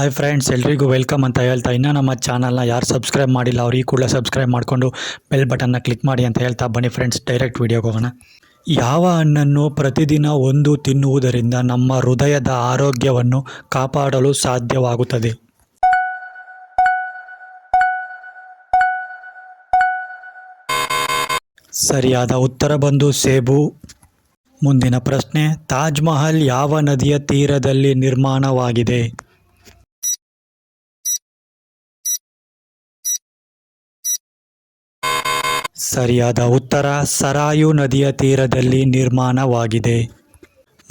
Hi friends ಎಲ್ರಿಗೂ welcome ಅಂತ ಹೇಳ್ತಾ ಇನ್ನೂ ನಮ್ಮ ಚಾನಲ್ನ ಯಾರು ಸಬ್ಸ್ಕ್ರೈಬ್ ಮಾಡಿಲ್ಲ ಅವ್ರು ಈ ಕೂಡಲೇ ಸಬ್ಸ್ಕ್ರೈಬ್ ಮಾಡಿಕೊಂಡು ಬೆಲ್ ಬಟನ್ನ ಕ್ಲಿಕ್ ಮಾಡಿ ಅಂತ ಹೇಳ್ತಾ ಬನ್ನಿ ಫ್ರೆಂಡ್ಸ್ ಡೈರೆಕ್ಟ್ ವೀಡಿಯೋಗೆ ಹೋಗೋಣ. ಯಾವ ಹಣ್ಣನ್ನು ಪ್ರತಿದಿನ ಒಂದು ತಿನ್ನುವುದರಿಂದ ನಮ್ಮ ಹೃದಯದ ಆರೋಗ್ಯವನ್ನು ಕಾಪಾಡಲು ಸಾಧ್ಯವಾಗುತ್ತದೆ? ಸರಿಯಾದ ಉತ್ತರ ಬಂದು ಸೇಬು. ಮುಂದಿನ ಪ್ರಶ್ನೆ, ತಾಜ್ ಮಹಲ್ ಯಾವ ನದಿಯ ತೀರದಲ್ಲಿ ನಿರ್ಮಾಣವಾಗಿದೆ? ಸರಿಯಾದ ಉತ್ತರ ಸರಾಯು ನದಿಯ ತೀರದಲ್ಲಿ ನಿರ್ಮಾಣವಾಗಿದೆ.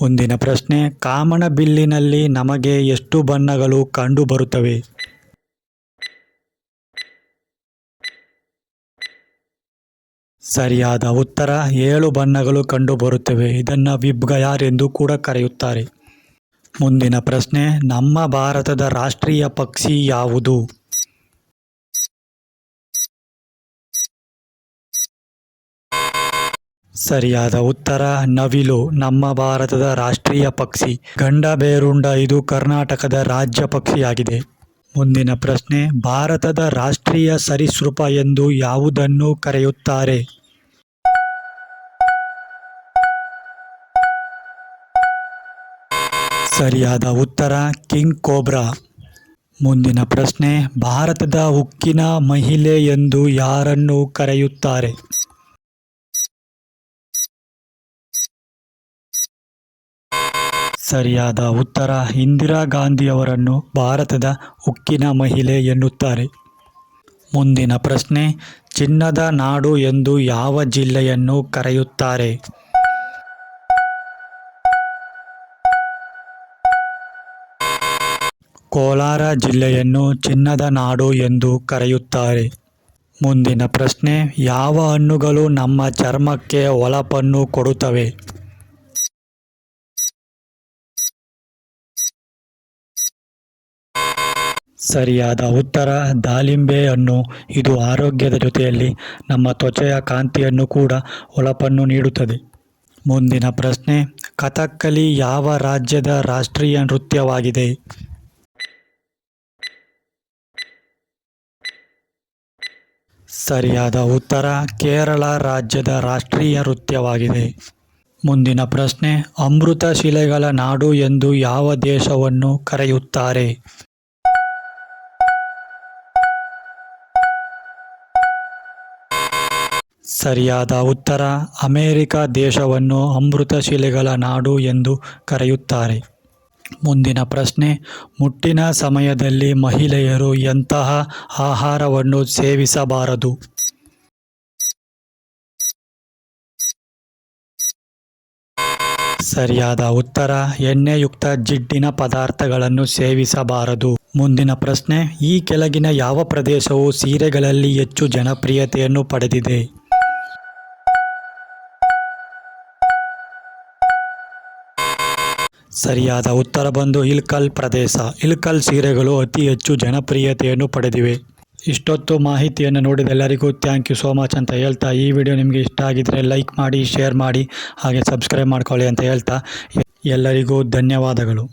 ಮುಂದಿನ ಪ್ರಶ್ನೆ ಕಾಮನಬಿಲ್ಲಿನಲ್ಲಿ ನಮಗೆ ಎಷ್ಟು ಬಣ್ಣಗಳು ಕಂಡುಬರುತ್ತವೆ? ಸರಿಯಾದ ಉತ್ತರ, ಏಳು ಬಣ್ಣಗಳು ಕಂಡುಬರುತ್ತವೆ. ಇದನ್ನು ವಿಬ್ಗಯಾರ್ ಎಂದು ಕೂಡ ಕರೆಯುತ್ತಾರೆ. ಮುಂದಿನ ಪ್ರಶ್ನೆ, ನಮ್ಮ ಭಾರತದ ರಾಷ್ಟ್ರೀಯ ಪಕ್ಷಿ ಯಾವುದು? ಸರಿಯಾದ ಉತ್ತರ, ನವಿಲು ನಮ್ಮ ಭಾರತದ ರಾಷ್ಟ್ರೀಯ ಪಕ್ಷಿ. ಗಂಡಬೇರುಂಡ ಇದು ಕರ್ನಾಟಕದ ರಾಜ್ಯ ಪಕ್ಷಿಯಾಗಿದೆ. ಮುಂದಿನ ಪ್ರಶ್ನೆ, ಭಾರತದ ರಾಷ್ಟ್ರೀಯ ಸರೀಸೃಪ ಎಂದು ಯಾವುದನ್ನು ಕರೆಯುತ್ತಾರೆ? ಸರಿಯಾದ ಉತ್ತರ, ಕಿಂಗ್ ಕೋಬ್ರಾ. ಮುಂದಿನ ಪ್ರಶ್ನೆ, ಭಾರತದ ಉಕ್ಕಿನ ಮಹಿಳೆ ಎಂದು ಯಾರನ್ನು ಕರೆಯುತ್ತಾರೆ? ಸರಿಯಾದ ಉತ್ತರ ಇಂದಿರಾ ಗಾಂಧಿಯವರನ್ನು ಭಾರತದ ಉಕ್ಕಿನ ಮಹಿಳೆ ಎನ್ನುತ್ತಾರೆ. ಮುಂದಿನ ಪ್ರಶ್ನೆ, ಚಿನ್ನದ ನಾಡು ಎಂದು ಯಾವ ಜಿಲ್ಲೆಯನ್ನು ಕರೆಯುತ್ತಾರೆ? ಕೋಲಾರ ಜಿಲ್ಲೆಯನ್ನು ಚಿನ್ನದ ನಾಡು ಎಂದು ಕರೆಯುತ್ತಾರೆ. ಮುಂದಿನ ಪ್ರಶ್ನೆ, ಯಾವ ಹಣ್ಣುಗಳು ನಮ್ಮ ಚರ್ಮಕ್ಕೆ ಹೊಳಪನ್ನು ಕೊಡುತ್ತವೆ? ಸರಿಯಾದ ಉತ್ತರ ದಾಳಿಂಬೆ ಹಣ್ಣು ಇದು ಆರೋಗ್ಯದ ಜೊತೆಯಲ್ಲಿ ನಮ್ಮ ತ್ವಚೆಯ ಕಾಂತಿಯನ್ನು ಕೂಡ ಹೊಳಪನ್ನು ನೀಡುತ್ತದೆ. ಮುಂದಿನ ಪ್ರಶ್ನೆ, ಕಥಕ್ಕಲಿ ಯಾವ ರಾಜ್ಯದ ರಾಷ್ಟ್ರೀಯ ನೃತ್ಯವಾಗಿದೆ? ಸರಿಯಾದ ಉತ್ತರ, ಕೇರಳ ರಾಜ್ಯದ ರಾಷ್ಟ್ರೀಯ ನೃತ್ಯವಾಗಿದೆ. ಮುಂದಿನ ಪ್ರಶ್ನೆ, ಅಮೃತ ಶಿಲೆಗಳ ನಾಡು ಎಂದು ಯಾವ ದೇಶವನ್ನು ಕರೆಯುತ್ತಾರೆ? ಸರಿಯಾದ ಉತ್ತರ ಅಮೇರಿಕ ದೇಶವನ್ನು ಅಮೃತಶಿಲೆಗಳ ನಾಡು ಎಂದು ಕರೆಯುತ್ತಾರೆ. ಮುಂದಿನ ಪ್ರಶ್ನೆ, ಮುಟ್ಟಿನ ಸಮಯದಲ್ಲಿ ಮಹಿಳೆಯರು ಎಂತಹ ಆಹಾರವನ್ನು ಸೇವಿಸಬಾರದು? ಸರಿಯಾದ ಉತ್ತರ, ಎಣ್ಣೆಯುಕ್ತ ಜಿಡ್ಡಿನ ಪದಾರ್ಥಗಳನ್ನು ಸೇವಿಸಬಾರದು. ಮುಂದಿನ ಪ್ರಶ್ನೆ, ಈ ಕೆಳಗಿನ ಯಾವ ಪ್ರದೇಶವು ಸೀರೆಗಳಲ್ಲಿ ಹೆಚ್ಚು ಜನಪ್ರಿಯತೆಯನ್ನು ಪಡೆದಿದೆ? ಸರಿಯಾದ ಉತ್ತರ ಬಂದು ಇಲ್ಕಲ್ ಪ್ರದೇಶ. ಇಲ್ಕಲ್ ಸೀರೆಗಳು ಅತಿ ಹೆಚ್ಚು ಜನಪ್ರಿಯತೆಯನ್ನು ಪಡೆದಿವೆ. ಇಷ್ಟೊತ್ತು ಮಾಹಿತಿಯನ್ನು ನೋಡಿದ ಎಲ್ಲರಿಗೂ ಥ್ಯಾಂಕ್ ಯು ಸೋ ಮಚ್ ಅಂತ ಹೇಳ್ತಾ ಈ ವಿಡಿಯೋ ನಿಮಗೆ ಇಷ್ಟ ಆಗಿದ್ದರೆ ಲೈಕ್ ಮಾಡಿ ಶೇರ್ ಮಾಡಿ, ಹಾಗೆ ಸಬ್ಸ್ಕ್ರೈಬ್ ಮಾಡ್ಕೊಳ್ಳಿ ಅಂತ ಹೇಳ್ತಾ ಎಲ್ಲರಿಗೂ ಧನ್ಯವಾದಗಳು.